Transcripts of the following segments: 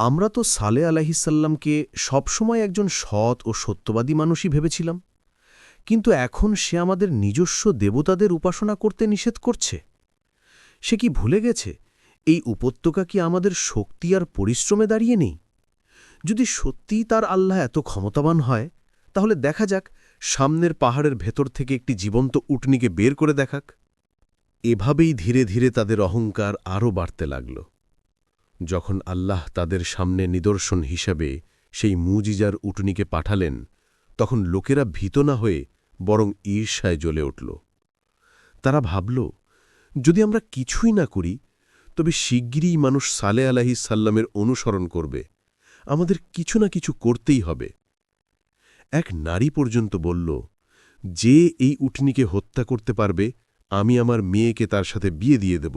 আমরা তো সালে আলাহিসাল্লামকে সবসময় একজন সৎ ও সত্যবাদী মানুষই ভেবেছিলাম। কিন্তু এখন সে আমাদের নিজস্ব দেবতাদের উপাসনা করতে নিষেধ করছে। সে কি ভুলে গেছে? এই উপত্যকা কি আমাদের শক্তি আর পরিশ্রমে দাঁড়িয়ে নেই? যদি সত্যিই তার আল্লাহ এত ক্ষমতাবান হয়, তাহলে দেখা যাক সামনের পাহাড়ের ভেতর থেকে একটি জীবন্ত উটনিকে বের করে দেখাক। এভাবেই ধীরে ধীরে তাদের অহংকার আরও বাড়তে লাগল। যখন আল্লাহ তাদের সামনে নিদর্শন হিসাবে সেই মুজিজার উটনিকে পাঠালেন, তখন লোকেরা ভীত না হয়ে বরং ঈর্ষায় জ্বলে উঠল। তারা ভাবল, যদি আমরা কিছুই না করি, তবে শিগগিরই মানুষ সালে আলাহি সাল্লামের অনুসরণ করবে। আমাদের কিছু না কিছু করতেই হবে। এক নারী পর্যন্ত বলল, যে এই উটনিকে হত্যা করতে পারবে, আমি আমার মেয়েকে তার সাথে বিয়ে দিয়ে দেব।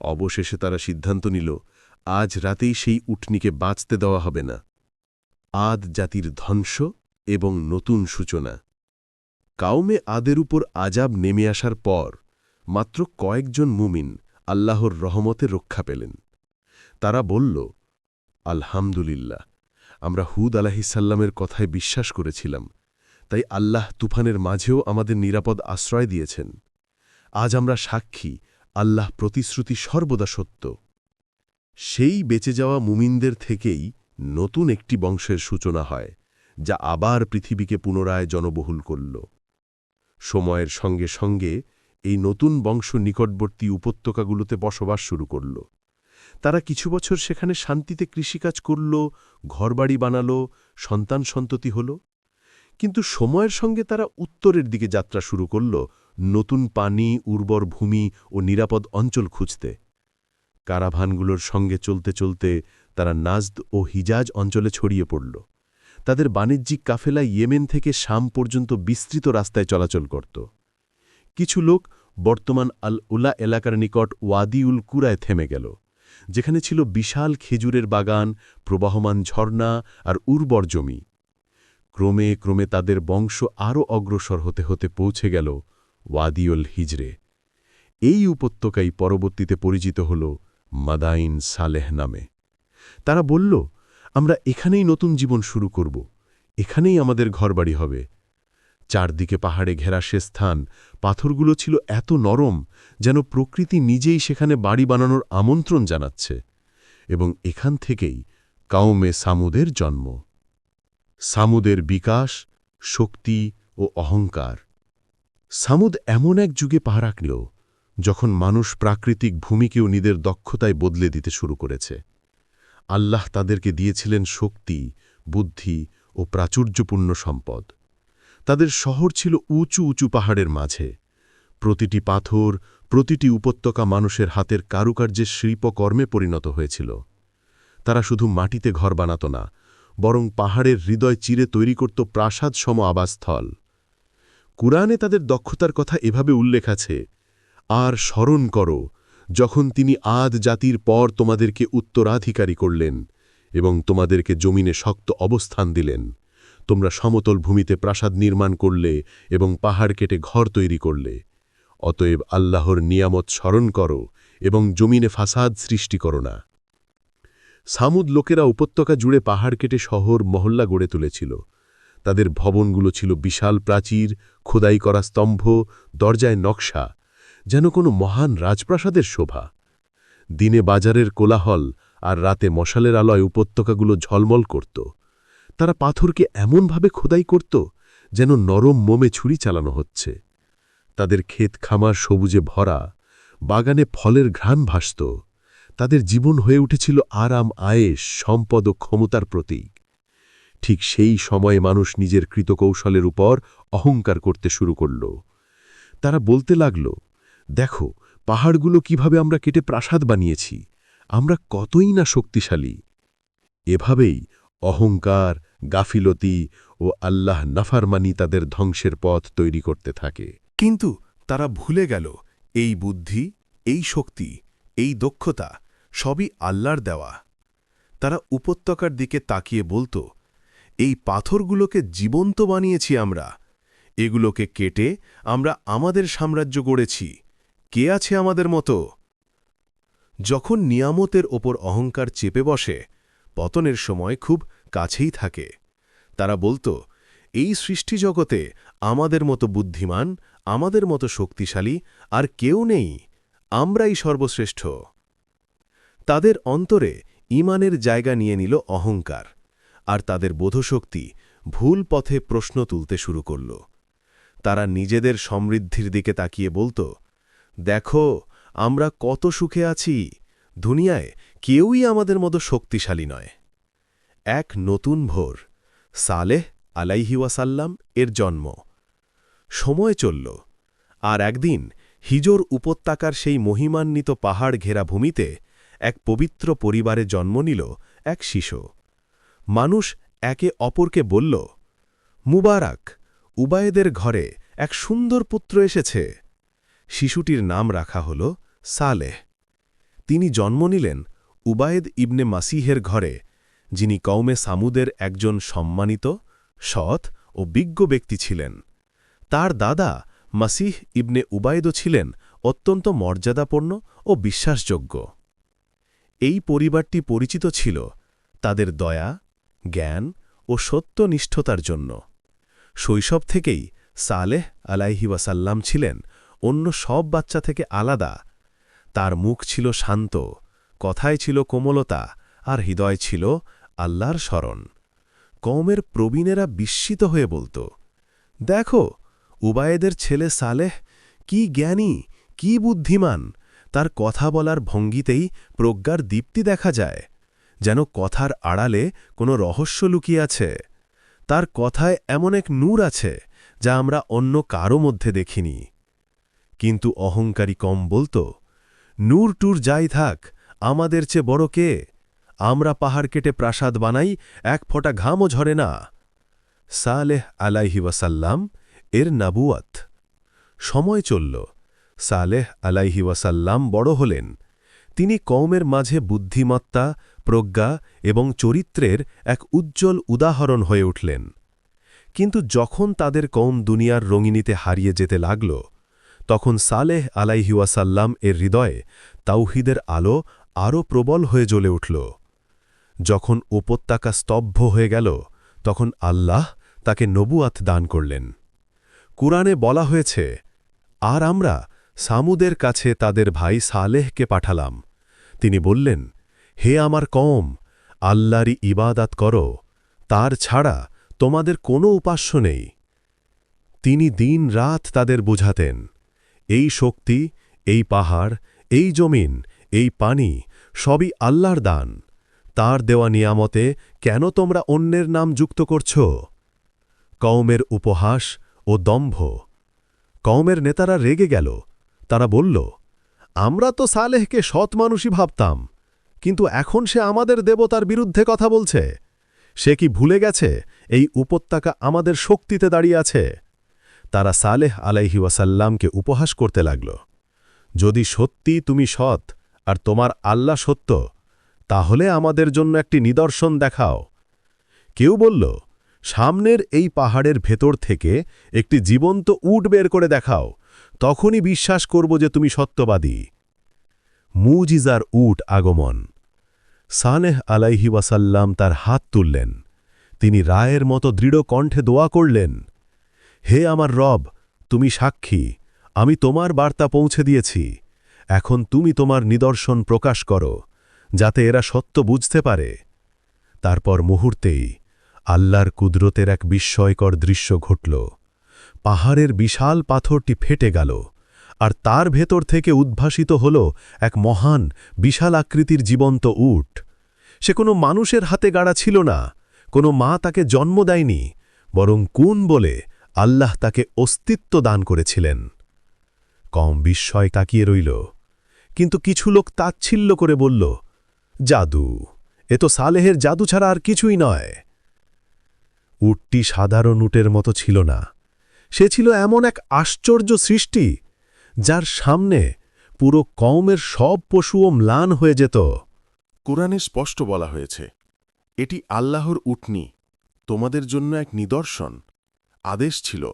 অবশেষে তারা সিদ্ধান্ত নিল আজ রাতেই সেই উটনিকে বাঁচতে দেওয়া হবে না। আদ জাতির ধ্বংস এবং নতুন সূচনা। কাউমে আদের উপর আজাব নেমে আসার পর মাত্র কয়েকজন মুমিন আল্লাহর রহমতে রক্ষা পেলেন। তারা বলল, আলহামদুলিল্লাহ, আমরা হুদ আলাহিসাল্লামের কথায় বিশ্বাস করেছিলাম। তাই আল্লাহ তুফানের মাঝেও আমাদের নিরাপদ আশ্রয় দিয়েছেন। আজ আমরা সাক্ষী, আল্লাহ প্রতিশ্রুতি সর্বদা সত্য। সেই বেঁচে যাওয়া মুমিনদের থেকেই নতুন একটি বংশের সূচনা হয়, যা আবার পৃথিবীকে পুনরায় জনবহুল করল। সময়ের সঙ্গে সঙ্গে এই নতুন বংশ নিকটবর্তী উপত্যকাগুলোতে বসবাস শুরু করল। তারা কিছু বছর সেখানে শান্তিতে কৃষিকাজ করল, ঘরবাড়ি বানালো, সন্তান সন্ততি হল। কিন্তু সময়ের সঙ্গে তারা উত্তরের দিকে যাত্রা শুরু করল, নতুন পানি, উর্বর ভূমি ও নিরাপদ অঞ্চল খুঁজতে। কারাভানগুলোর সঙ্গে চলতে চলতে তারা নাজদ ও হিজাজ অঞ্চলে ছড়িয়ে পড়ল। তাদের বাণিজ্যিক কাফেলা ইয়েমেন থেকে শাম পর্যন্ত বিস্তৃত রাস্তায় চলাচল করত। কিছু লোক বর্তমান আল উলা এলাকার নিকট ওয়াদিউল কুরায় থেমে গেল, যেখানে ছিল বিশাল খেজুরের বাগান, প্রবাহমান ঝর্ণা আর উর্বর জমি। ক্রমে ক্রমে তাদের বংশ আরও অগ্রসর হতে হতে পৌঁছে গেল ওয়াদিউল হিজরে। এই উপত্যকাই পরবর্তীতে পরিচিত হল মাদাইন সালেহ নামে। তারা বলল, আমরা এখানেই নতুন জীবন শুরু করব। এখানেই আমাদের ঘরবাড়ি হবে। চারদিকে পাহাড়ে ঘেরা সে স্থান, পাথরগুলো ছিল এত নরম যেন প্রকৃতি নিজেই সেখানে বাড়ি বানানোর আমন্ত্রণ জানাচ্ছে এবং এখান থেকেই কাউমে সামুদের জন্ম। সামুদের বিকাশ, শক্তি ও অহংকার। সামুদ এমন এক যুগে পা রাখল যখন মানুষ প্রাকৃতিক ভূমিকেও নিজের দক্ষতায় বদলে দিতে শুরু করেছে। আল্লাহ তাদেরকে দিয়েছিলেন শক্তি, বুদ্ধি ও প্রাচুর্যপূর্ণ সম্পদ। তাদের শহর ছিল উঁচু উঁচু পাহাড়ের মাঝে। প্রতিটি পাথর, প্রতিটি উপত্যকা মানুষের হাতের কারুকার্যের শিল্পকর্মে পরিণত হয়েছিল। তারা শুধু মাটিতে ঘর বানাত না, বরং পাহাড়ের হৃদয় চিরে তৈরি করত প্রাসাদ সম আবাসস্থল। কুরআনে তাদের দক্ষতার কথা এভাবে উল্লেখ আছে আর স্মরণ করো, যখন তিনি আদ জাতির পর তোমাদেরকে উত্তরাধিকারী করলেন এবং তোমাদেরকে জমিনে শক্ত অবস্থান দিলেন। তোমরা সমতল ভূমিতে প্রাসাদ নির্মাণ করলে এবং পাহাড় কেটে ঘর তৈরি করলে। অতএব আল্লাহর নিয়ামত স্মরণ করো এবং জমিনে ফাসাদ সৃষ্টি করো না। সামুদ লোকেরা উপত্যকা জুড়ে পাহাড় কেটে শহর, মহল্লা গড়ে তুলেছিল। তাদের ভবনগুলো ছিল বিশাল প্রাচীর, খোদাই করা স্তম্ভ, দরজায় নকশা যেন কোনো মহান রাজপ্রাসাদের শোভা। দিনে বাজারের কোলাহল আর রাতে মশালের আলয় উপত্যকাগুলো ঝলমল করত। তারা পাথরকে এমনভাবে খোদাই করত যেন নরম মোমে ছুরি চালানো হচ্ছে। তাদের ক্ষেত খামার সবুজে ভরা, বাগানে ফলের ঘ্রাণ ভাসত। তাদের জীবন হয়ে উঠেছিল আরাম আয়েস সম্পদ ও ক্ষমতার প্রতীক। ঠিক সেই সময়ে মানুষ নিজের কৃতকৌশলের উপর অহংকার করতে শুরু করল। তারা বলতে লাগল দেখো, পাহাড়গুলো কীভাবে আমরা কেটে প্রাসাদ বানিয়েছি। আমরা কতই না শক্তিশালী। এভাবেই অহংকার, গাফিলতি ও আল্লাহ নাফারমানি তাদের ধ্বংসের পথ তৈরি করতে থাকে। কিন্তু তারা ভুলে গেল, এই বুদ্ধি, এই শক্তি, এই দক্ষতা সবই আল্লাহর দেওয়া। তারা উপত্যকার দিকে তাকিয়ে বলত, এই পাথরগুলোকে জীবন্ত বানিয়েছি আমরা। এগুলোকে কেটে আমরা আমাদের সাম্রাজ্য গড়েছি। কে আছে আমাদের মতো? যখন নিয়ামতের ওপর অহংকার চেপে বসে, পতনের সময় খুব কাছেই থাকে। তারা বলতো, এই সৃষ্টিজগতে আমাদের মতো বুদ্ধিমান, আমাদের মতো শক্তিশালী আর কেউ নেই, আমরাই সর্বশ্রেষ্ঠ। তাদের অন্তরে ইমানের জায়গা নিয়ে নিল অহংকার, আর তাদের বোধশক্তি ভুল পথে প্রশ্ন তুলতে শুরু করল। তারা নিজেদের সমৃদ্ধির দিকে তাকিয়ে বলতো দেখো, আমরা কত সুখে আছি। দুনিয়ায় কেউই আমাদের মতো শক্তিশালী নয়। এক নতুন ভোর, সালেহ আলাইহিওয়াসাল্লাম এর জন্ম। সময় চলল, আর একদিন হিজোর উপত্যকার সেই মহিমান্বিত পাহাড় ঘেরা ভূমিতে এক পবিত্র পরিবারে জন্ম নিল এক শিশু। মানুষ একে অপরকে বলল, মুবারাক, উবায়েদের ঘরে এক সুন্দর পুত্র এসেছে। শিশুটির নাম রাখা হল সালেহ। তিনি জন্ম নিলেন উবায়েদ ইবনে মাসিহের ঘরে, যিনি কৌমে সামুদের একজন সম্মানিত, সৎ ও বিজ্ঞ ব্যক্তি ছিলেন। তার দাদা মাসিহ ইবনে উবায়েদও ছিলেন অত্যন্ত মর্যাদাপূর্ণ ও বিশ্বাসযোগ্য। এই পরিবারটি পরিচিত ছিল তাদের দয়া, জ্ঞান ও সত্যনিষ্ঠতার জন্য। শৈশব থেকেই সালেহ আলাইহি ওয়াসাল্লাম ছিলেন অন্য সব বাচ্চা থেকে আলাদা। তার মুখ ছিল শান্ত, কথায় ছিল কোমলতা, আর হৃদয় ছিল আল্লাহর স্মরণ। কওমের প্রবীণেরা বিস্মিত হয়ে বলত, দেখো, উবায়েদের ছেলে সালেহ কি জ্ঞানী, কি বুদ্ধিমান, তার কথা বলার ভঙ্গিতেই প্রজ্ঞার দীপ্তি দেখা যায়, যেন কথার আড়ালে কোনো রহস্য লুকিয়ে আছে। তার কথায় এমন এক নূর আছে, যা আমরা অন্য কারও মধ্যে দেখিনি। কিন্তু অহংকারী কম বলতো, নূর টুর যাই থাক, আমাদের চেয়ে বড় কে? আমরা পাহাড় কেটে প্রাসাদ বানাই, এক ফোঁটা ঘামও ঝরে না। সালেহ আলাইহি ওয়াসাল্লাম এর নাবুয়াত সময় চলল, সালেহ আলাইহি ওয়াসাল্লাম বড় হলেন। তিনি কওমের মাঝে বুদ্ধিমত্তা, প্রজ্ঞা এবং চরিত্রের এক উজ্জ্বল উদাহরণ হয়ে উঠলেন। কিন্তু যখন তাদের কৌম দুনিয়ার রঙিনীতে হারিয়ে যেতে লাগল তখন সালেহ আলাইহিওয়াসাল্লাম এর হৃদয়ে তাওহিদের আলো আরও প্রবল হয়ে জ্বলে উঠল। যখন উপত্যকা স্তব্ধ হয়ে গেল, তখন আল্লাহ তাকে নবুয়াত দান করলেন। কুরআনে বলা হয়েছে, আর আমরা সামুদের কাছে তাদের ভাই সালেহকে পাঠালাম। তিনি বললেন, হে আমার কম আল্লাহরই ইবাদাত করো, তার ছাড়া তোমাদের কোনো উপাস্য নেই। তিনি দিন রাত তাদের বুঝাতেন। এই শক্তি, এই পাহাড়, এই জমিন, এই পানি সবই আল্লাহর দান। তার দেওয়া নিয়ামতে কেন তোমরা অন্যের নাম যুক্ত করছ? কওমের উপহাস ও দম্ভ। কওমের নেতারা রেগে গেল। তারা বলল, আমরা তো সালেহকে সৎ মানুষই ভাবতাম, কিন্তু এখন সে আমাদের দেবতার বিরুদ্ধে কথা বলছে। সে কি ভুলে গেছে এই উপত্যকা আমাদের শক্তিতে দাঁড়িয়ে আছে? তারা সালেহ আলাইহি ওয়াসাল্লামকে উপহাস করতে লাগল। যদি সত্যি তুমি সৎ আর তোমার আল্লাহ সত্য, তাহলে আমাদের জন্য একটি নিদর্শন দেখাও। কেউ বলল, সামনের এই পাহাড়ের ভেতর থেকে একটি জীবন্ত উট বের করে দেখাও, তখনই বিশ্বাস করব যে তুমি সত্যবাদী। মুজিজার উট আগমন। সানেহ আলাইহি ওয়াসাল্লাম তার হাত তুললেন। তিনি রায়ের মতো দৃঢ় কণ্ঠে দোয়া করলেন হে আমার রব, তুমি সাক্ষী, আমি তোমার বার্তা পৌঁছে দিয়েছি। এখন তুমি তোমার নিদর্শন প্রকাশ করো, যাতে এরা সত্য বুঝতে পারে। তারপর মুহূর্তেই আল্লাহর কুদরতের এক বিস্ময়কর দৃশ্য ঘটল। পাহাড়ের বিশাল পাথরটি ফেটে গেল, আর তার ভেতর থেকে উদ্ভাসিত হল এক মহান, বিশাল আকৃতির জীবন্ত উট। সে কোনো মানুষের হাতে গাড়া ছিল না, কোনো মা তাকে জন্ম দেয়নি, বরং কুন বলে আল্লাহ তাকে অস্তিত্ব দান করেছিলেন। কম বিস্ময় তাকিয়ে রইল। কিন্তু কিছু লোক তাচ্ছিল্য করে বলল, জাদু, এ তো সালেহের জাদু ছাড়া আর কিছুই নয়। উটটি সাধারণ উটের মতো ছিল না। সে ছিল এমন এক আশ্চর্য সৃষ্টি, যার সামনে পুরো কওমের সব পশুও ম্লান হয়ে যেত। কোরআনে স্পষ্ট বলা হয়েছে, এটি আল্লাহর উটনি, তোমাদের জন্য এক নিদর্শন আদেশ ছিল,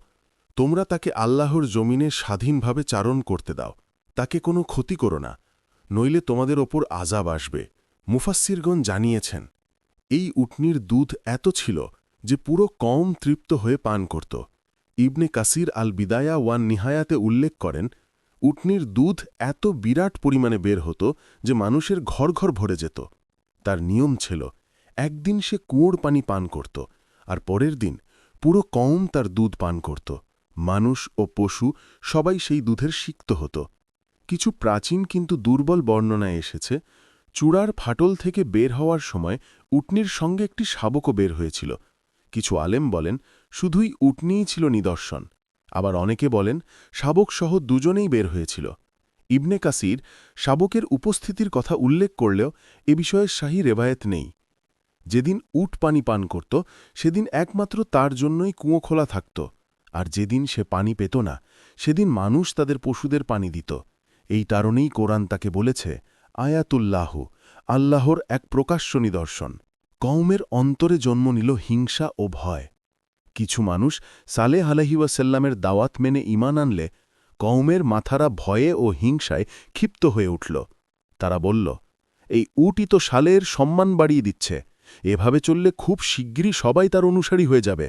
তোমরা তাকে আল্লাহর জমিনে স্বাধীনভাবে চারণ করতে দাও। তাকে কোনো ক্ষতি করো না, নইলে তোমাদের ওপর আজাব আসবে। মুফাসিরগণ জানিয়েছেন, এই উটনির দুধ এত ছিল যে পুরো কম তৃপ্ত হয়ে পান করত। ইবনে কাসির আল বিদায়া ওয়ান নিহায়াতে উল্লেখ করেন, উটনির দুধ এত বিরাট পরিমাণে বের হতো যে মানুষের ঘর ঘর ভরে যেত। তার নিয়ম ছিল, একদিন সে কুয়োর পানি পান করত, আর পরের দিন পুরো কম তার দুধ পান করত। মানুষ ও পশু সবাই সেই দুধের সিক্ত হতো। কিছু প্রাচীন কিন্তু দুর্বল বর্ণনায় এসেছে, চূড়ার ফাটল থেকে বের হওয়ার সময় উটনির সঙ্গে একটি শাবকও বের হয়েছিল। কিছু আলেম বলেন, শুধুই উটনিই ছিল নিদর্শন। আবার অনেকে বলেন শাবকসহ দুজনেই বের হয়েছিল। ইবনে কাসির শাবকের উপস্থিতির কথা উল্লেখ করলেও এ বিষয়ে শাহী রেবায়েত নেই। যেদিন উট পানি পান করত, সেদিন একমাত্র তার জন্যই কুঁয়ো খোলা থাকত, আর যেদিন সে পানি পেত না, সেদিন মানুষ তাদের পশুদের পানি দিত। এই কারণেই কোরআন তাকে বলেছে, আয়াতুল্লাহু, আল্লাহর এক প্রকাশ্য নিদর্শন। কওমের অন্তরে জন্ম নিল হিংসা ও ভয়। কিছু মানুষ সালেহ আলহিউসাল্লামের দাওয়াত মেনে ইমান আনলে, কওমের মাথারা ভয়ে ও হিংসায় ক্ষিপ্ত হয়ে উঠল। তারা বলল, এই উটই তো সালের সম্মান বাড়িয়ে দিচ্ছে। এভাবে চললে খুব শিগগিরই সবাই তার অনুসারী হয়ে যাবে।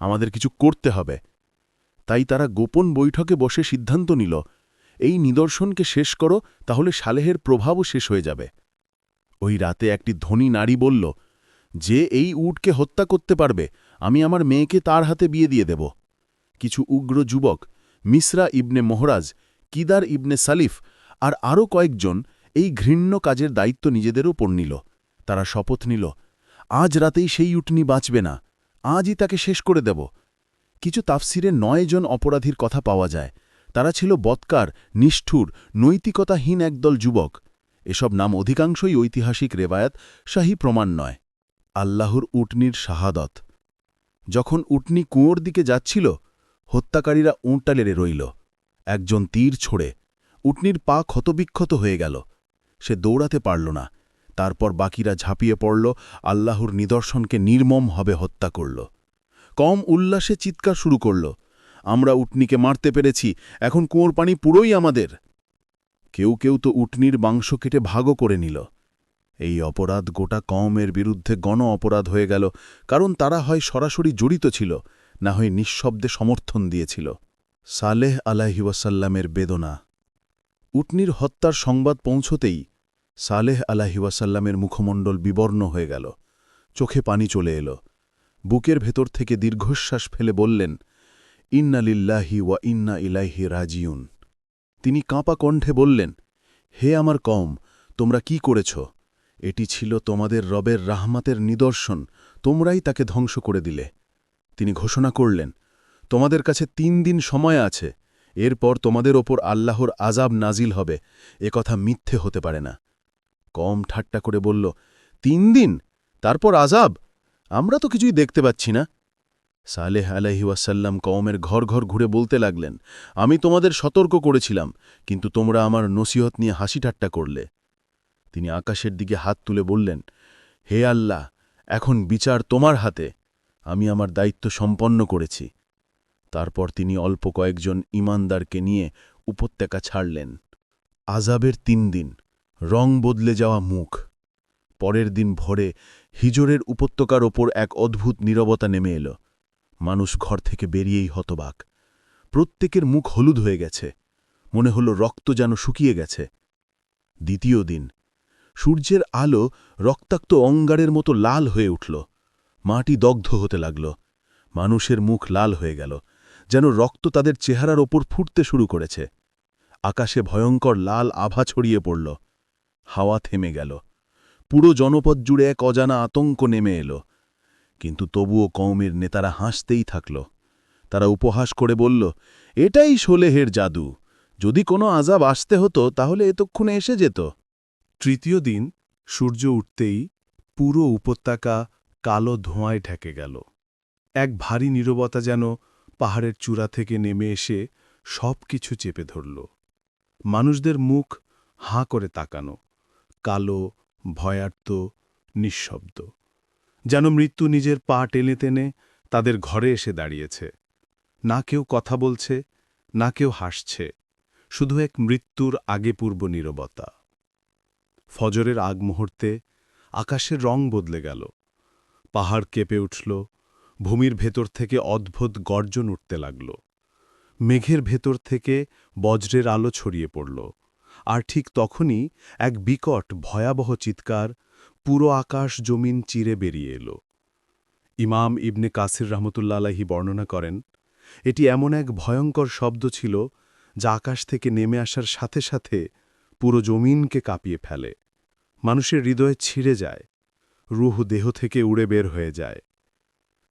আমাদের কিছু করতে হবে। তাই তারা গোপন বৈঠকে বসে সিদ্ধান্ত নিল, এই নিদর্শনকে শেষ করো, তাহলে সালেহের প্রভাবও শেষ হয়ে যাবে। ওই রাতে একটি ধনী নারী বলল, যে এই উটকে হত্যা করতে পারবে, আমি আমার মেয়েকে তার হাতে বিয়ে দিয়ে দেব। কিছু উগ্র যুবক, মিসরা ইবনে মোহরাজ, কিদার ইবনে সালিফ আর আরও কয়েকজন এই ঘৃণ্য কাজের দায়িত্ব নিজেদের ওপর নিল তারা শপথ নিল আজ রাতেই সেই উটনি বাঁচবে না, আজই তাকে শেষ করে দেব। কিছু তাফসিরে নয় জন অপরাধীর কথা পাওয়া যায়। তারা ছিল বৎকার, নিষ্ঠুর, নৈতিকতাহীন একদল যুবক। এসব নাম অধিকাংশই ঐতিহাসিক রেবায়াত শাহী প্রমাণ নয়। আল্লাহর উটনির শাহাদত। যখন উটনি কুঁয়োর দিকে যাচ্ছিল, হত্যাকারীরা উঁটটা লেড়ে রইল। একজন তীর ছোড়ে। উটনির পা ক্ষতবিক্ষত হয়ে গেল। সে দৌড়াতে পারল না। তারপর বাকিরা ঝাঁপিয়ে পড়ল, আল্লাহর নিদর্শনকে নির্মমভাবে হত্যা করল। কম উল্লাসে চিৎকার শুরু করল, আমরা উটনিকে মারতে পেরেছি, এখন কুয়োর পানি পুরোই আমাদের। কেউ কেউ তো উটনির মাংস কেটে ভাগও করে নিল। এই অপরাধ গোটা কমের বিরুদ্ধে গণ অপরাধ হয়ে গেল, কারণ তারা হয় সরাসরি জড়িত ছিল, না হয় নিঃশব্দে সমর্থন দিয়েছিল। সালেহ আলাহিওয়াসাল্লামের বেদনা। উটনির হত্যার সংবাদ পৌঁছতেই সালেহ আলাহিওয়াসাল্লামের মুখমণ্ডল বিবর্ণ হয়ে গেল। চোখে পানি চলে এলো। বুকের ভেতর থেকে দীর্ঘশ্বাস ফেলে বললেন, ইন্না লিল্লাহি ওয়া ইন্না ইলাইহি রাজিউন। তিনি কাঁপা কণ্ঠে বললেন, হে আমার কম তোমরা কি করেছ? এটি ছিল তোমাদের রবের রাহমাতের নিদর্শন, তোমরাই তাকে ধ্বংস করে দিলে। তিনি ঘোষণা করলেন, তোমাদের কাছে তিন দিন সময় আছে, এরপর তোমাদের ওপর আল্লাহর আজাব নাজিল হবে, এ কথা মিথ্যে হতে পারে না। কম ঠাট্টা করে বলল, তিন দিন? তারপর আজাব আমরা তো কিছুই দেখতে পাচ্ছি না। সালেহ আলহিউসাল্লাম কওমের ঘর ঘর ঘুরে বলতে লাগলেন, আমি তোমাদের সতর্ক করেছিলাম, কিন্তু তোমরা আমার নসিহত নিয়ে হাসি ঠাট্টা করলে। তিনি আকাশের দিকে হাত তুলে বললেন, হে আল্লাহ, এখন বিচার তোমার হাতে। আমি আমার দায়িত্ব সম্পন্ন করেছি। তারপর তিনি অল্প কয়েকজন ইমানদারকে নিয়ে উপত্যকা ছাড়লেন। আজাবের তিন দিন। রং বদলে যাওয়া মুখ। পরের দিন ভোরে হিজোরের উপত্যকার ওপর এক অদ্ভুত নীরবতা নেমে এলো। মানুষ ঘর থেকে বেরিয়েই হতবাক। প্রত্যেকের মুখ হলুদ হয়ে গেছে। মনে হল রক্ত যেন শুকিয়ে গেছে। দ্বিতীয় দিন। সূর্যের আলো রক্তাক্ত অঙ্গারের মতো লাল হয়ে উঠল। মাটি দগ্ধ হতে লাগল। মানুষের মুখ লাল হয়ে গেল। যেন রক্ত তাদের চেহারার ওপর ফুটতে শুরু করেছে। আকাশে ভয়ঙ্কর লাল আভা ছড়িয়ে পড়ল। হাওয়া থেমে গেল। পুরো জনপদ জুড়ে এক অজানা আতঙ্ক নেমে এলো। কিন্তু তবুও কওমের নেতারা হাসতেই থাকল। তারা উপহাস করে বলল, এটাই সোলেহের জাদু। যদি কোনো আজাব আসতে হতো, তাহলে এতক্ষণে এসে যেত। তৃতীয় দিন সূর্য উঠতেই পুরো উপত্যকা কালো ধোঁয়ায় ঢেকে গেল। এক ভারী নীরবতা যেন পাহাড়ের চূড়া থেকে নেমে এসে সব কিছু চেপে ধরল। মানুষদের মুখ হাঁ করে তাকানো। কালো, ভয়ার্ত, নিঃশব্দ। যেন মৃত্যু নিজের পা টেনে টেনে তাদের ঘরে এসে দাঁড়িয়েছে। না কেউ কথা বলছে, না কেউ হাসছে, শুধু এক মৃত্যুর আগে পূর্ব নীরবতা। ফজরের আগ মুহূর্তে আকাশের রং বদলে গেল। পাহাড় কেঁপে উঠল, ভূমির ভেতর থেকে অদ্ভুত গর্জন উঠতে লাগল। মেঘের ভেতর থেকে বজ্রের আলো ছড়িয়ে পড়ল। আর ঠিক তখনই এক বিকট ভয়াবহ চিৎকার পুরো আকাশ জমিন চিরে বেরিয়ে এলো। ইমাম ইবনে কাসির রহমতুল্লা আলাহি বর্ণনা করেন, এটি এমন এক ভয়ঙ্কর শব্দ ছিল যা আকাশ থেকে নেমে আসার সাথে সাথে পুরো জমিনকে কাঁপিয়ে ফেলে। মানুষের হৃদয়ে ছিঁড়ে যায়, রুহ দেহ থেকে উড়ে বের হয়ে যায়।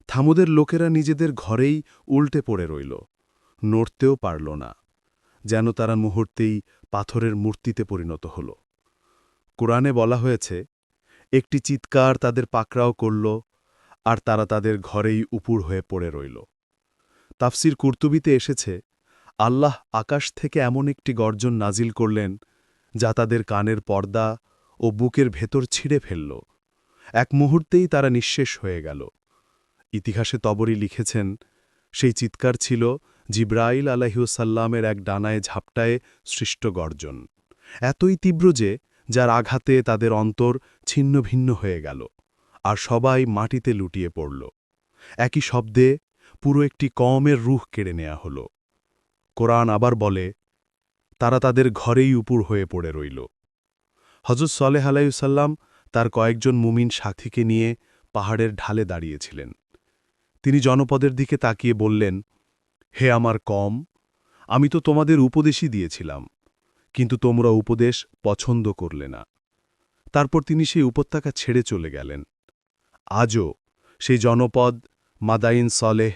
থামুদের লোকেরা নিজেদের ঘরেই উল্টে পড়ে রইল, নড়তেও পারল না, যেন তারা মুহূর্তেই পাথরের মূর্তিতে পরিণত হল। কোরআনে বলা হয়েছে, একটি চিৎকার তাদের পাকড়াও করল আর তারা তাদের ঘরেই উপুর হয়ে পড়ে রইল। তাফসির কুর্তুবিতে এসেছে, আল্লাহ আকাশ থেকে এমন একটি গর্জন নাজিল করলেন যা তাদের কানের পর্দা ও বুকের ভেতর ছিঁড়ে ফেলল। এক মুহূর্তেই তারা নিঃশেষ হয়ে গেল। ইতিহাসে তবরি লিখেছেন, সেই চিৎকার ছিল জিব্রাইল আলাহিউসাল্লামের এক ডানায় ঝাপটায় সৃষ্ট গর্জন। এতই তীব্র যে, যার আঘাতে তাদের অন্তর ছিন্ন ভিন্ন হয়ে গেল, আর সবাই মাটিতে লুটিয়ে পড়ল। একই শব্দে পুরো একটি কমের রুহ কেড়ে নেয়া হল। কোরআন আবার বলে, তারা তাদের ঘরেই উপুর হয়ে পড়ে রইল। হজরত সলেহ আলাইসাল্লাম তার কয়েকজন মুমিন সাথীকে নিয়ে পাহাড়ের ঢালে দাঁড়িয়েছিলেন। তিনি জনপদের দিকে তাকিয়ে বললেন হে আমার কম, আমি তো তোমাদের উপদেশই দিয়েছিলাম, কিন্তু তোমরা উপদেশ পছন্দ করলে না। তারপর তিনি সেই উপত্যকা ছেড়ে চলে গেলেন। আজও সেই জনপদ মাদাইন সলেহ,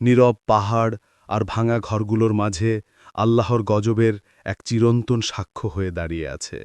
নীরব পাহাড় আর ভাঙা ঘরগুলোর মাঝে আল্লাহর গজবের এক চিরন্তন সাক্ষ্য হয়ে দাঁড়িয়ে আছে।